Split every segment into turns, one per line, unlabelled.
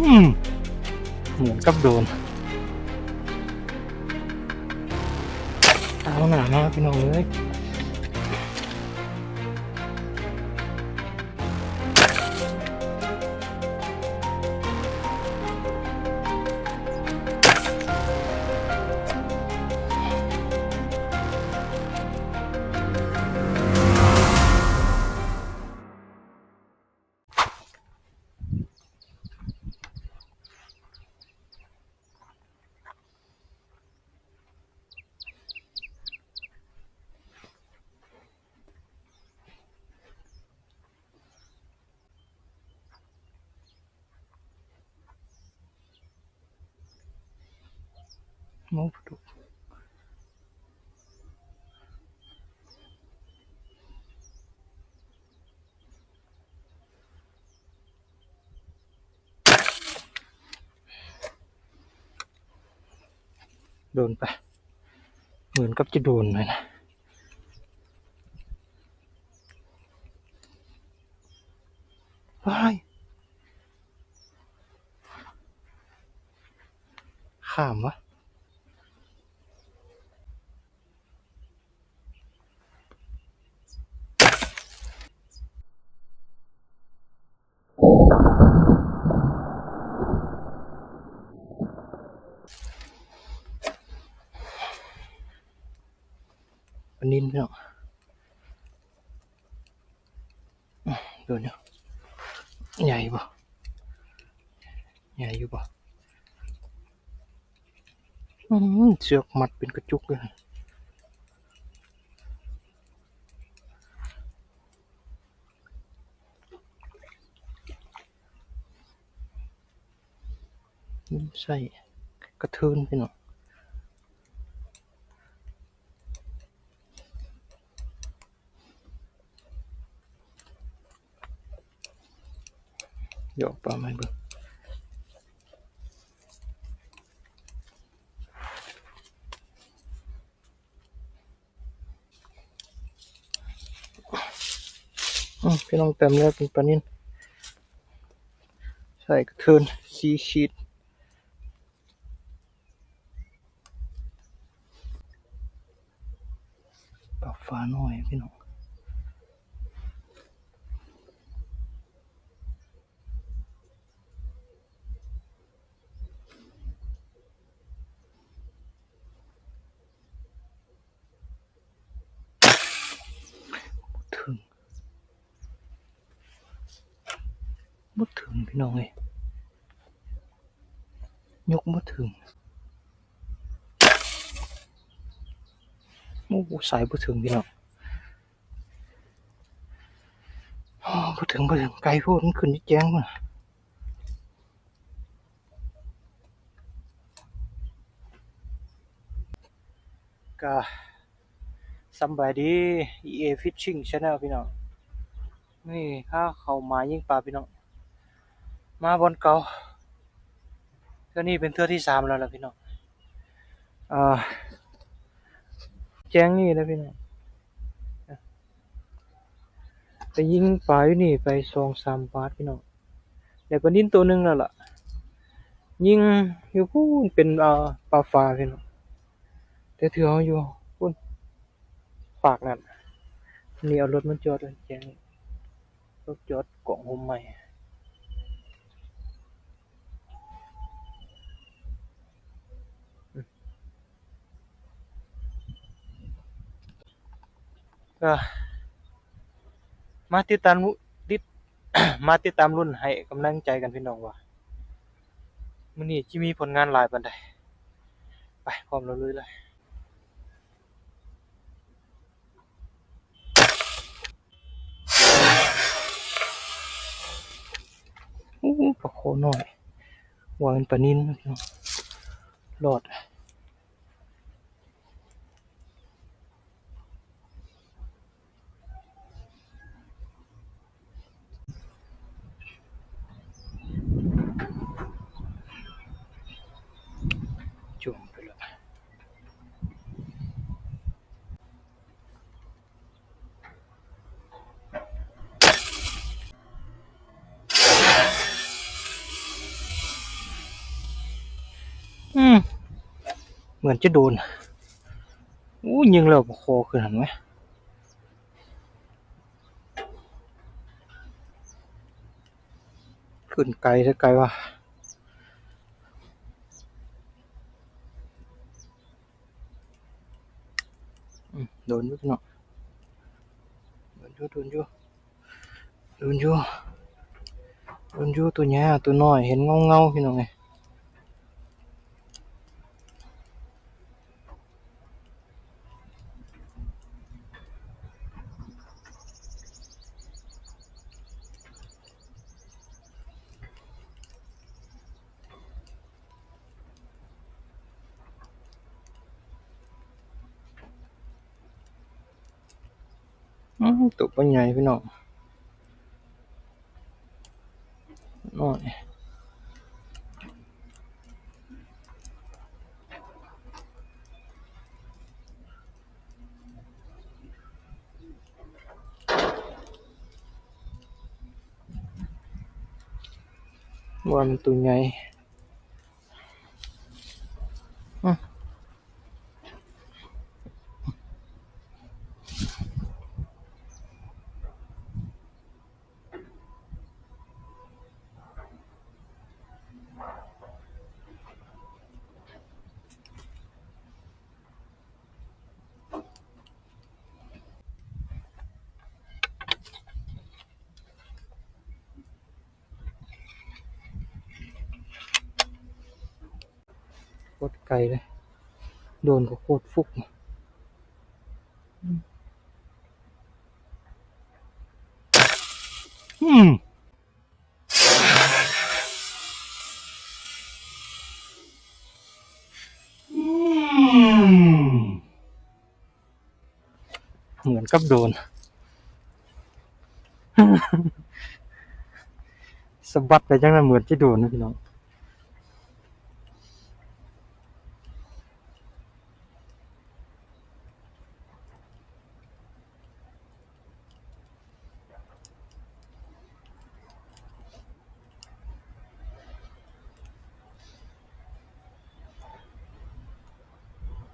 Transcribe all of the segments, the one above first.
อืมเหมือนกับโดนเอาหนามากพี่น้องเลย มองดูโดนไป เหมือนกับจะโดนเลยนะ ว้ายข้ามวะ อันนี้ พี่น้องดูเนี่ยใหญ่ปะใหญ่อยู่ปะอื้อหือเสือกมัดเป็นกระจุกเลยใส่กระเทินพี่น้อง ยวปลาม่เบิ่งพี่น้องเต็มแล้วเป็นปลานิ่นใส่กระเทินสีขีดปลาฟ้าน้อยพี่น้อง ถึง บ่ถึงพี่น้องเอยยกบ่ถึงโอ้สายบ่ถึงพี่น้องบ่ถึงบ่ถึงไกลโพดมันขึ้นที่แจ้งพุ่นน่ะก็สบายดี EA Fishing Channel พี่น้องนี่ข้าเขามายิงปลาพี่น้อง มาบนเกาเทือนี้เป็นเทือที่สามแล้วล่ะพี่น้องอ่าแจ้งนี่นะพี่น้องไปยิงปลาอยู่นี่ไปสองสามบาทพี่น้องแต่ปลานิ่นตัวหนึ่งแล้วล่ะ ยิงอยู่พูนเป็นอ่าปลาฟ้าพี่น้องแต่ถือเอาอยู่พูนฝากนั่นนี่เอารถมันจอดเลยแจ้งรถจอดกล่องโฮมใหม่ ก็มาติดตามรุติดมาติดตามรุ่นให้กำลังใจกันพี่น้องว่ามื้อนี้จิมีผลงานหลายปานใดไปพร้อมแล้วลุยเลยอู้ปลาโคน้อยว่าเป็นปลานินนะพี่น้องรอด เหมือนจะโดนอู้ยิงแล้วคขึ้นหันไหมขึ้นไกลซะไกลว่ะโดนอยุกเนาะโดนอยุโดนอยุโดนอยุโดนอยุตัวใหญ่อะตัวน้อยเห็นเงาเงาพี่น้องไง ตัวปัญใหญ่พี่น้องน้อยว่ามันตัวใหญ่ ตรไกลเลย โดนก็โคตรฟุกอืมเหมือนกับโดน สะบัดไปจังนั้นเหมือนจะโดนนะพี่น้อง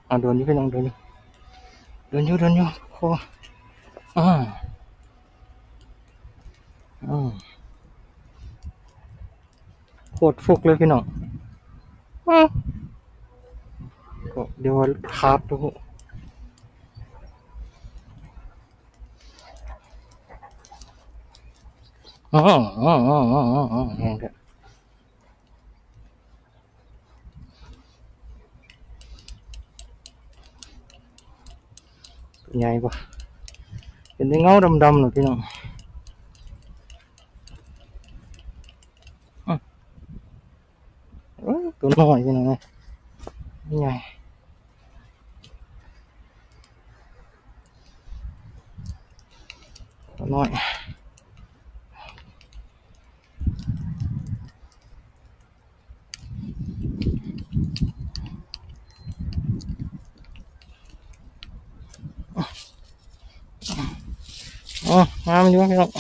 อ่าโดนอยู่พี่น้องโดนอยู่โดนอยู่โดนอยู่คออ่าอ่าโคตรฟุกเลยพี่น้องอก็เดี๋ยวว่าคาบทุกอ๋ออ๋ออ๋ออ๋ออ๋ออ๋อแห้งเถอะ ตัวใหญ่ปะเป็นได้เงาดำๆหน่อยพี่น้องอะเอ้ยตัวน้อยพี่น้องไงใหญ่ตัวน้อย อ๋องามอยู่พี่น้อง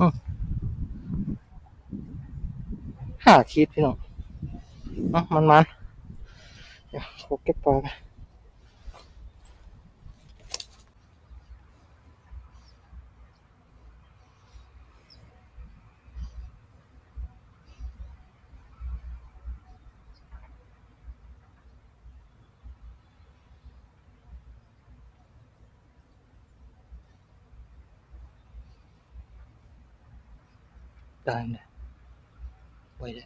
อืมห้าคิดพี่น้องอะมันมันเดี๋ยวขอเก็บปลาไป ได้เลยไว้เล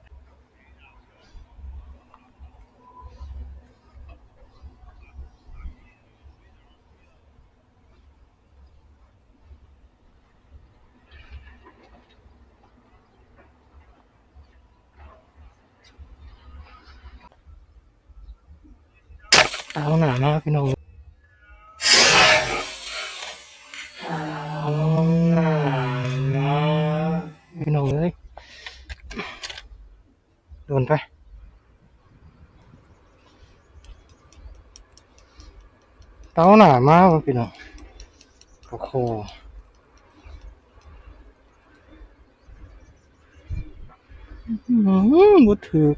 โดนไปเต้าหนามากพี่น้องโอ้โหอืมบ่ถูก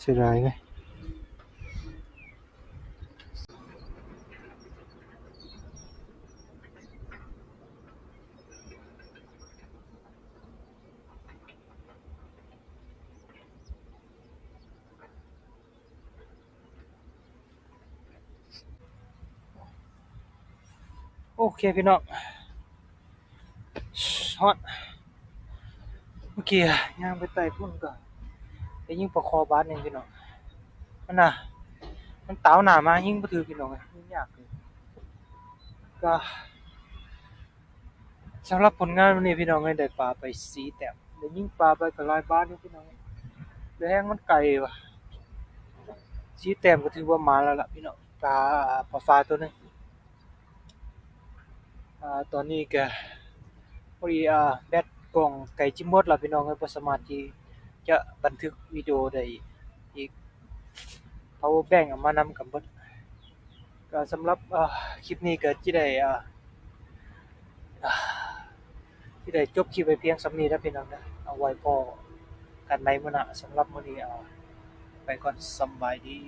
เสียดายไง เคพี่น้องฮอตเมื่อกี้ย่างไปไต่พุ่นก่อนไปยิงปลาคอบาสหนึ่งพี่น้องมันน่ะ มันต้าวหนามายิ่งบ่ถือพี่น้องยิ่งยากเลยก็สำหรับผลงานวันนี้พี่น้องได้ปลาไป4แต้มได้ยิ่งปลาไปก็หลายบาทอยู่พี่น้องแต่แฮงมันไกลว่ะ4แต้มก็ถือว่ามาแล้วล่ะพี่น้องปลาปลาฟ้าตัวนึง อ่าตอนนี้ก็พอดีอ่าแบตกล้องใกล้จิหมดแล้วพี่น้องเอ้ยบ่สามารถที่จะบันทึกวิดีโอได้อีก power bank เอามานำก็เบิดก็สำหรับอ่าคลิปนี้ก็สิได้อ่าอ่ได้จบคลิปไว้เพียงสำนี้นะพี่น้องนะเอาไว้พอกันใหม่มื้อหน้าสำหรับมื้อนี้อ่าไปก่อนสบายดี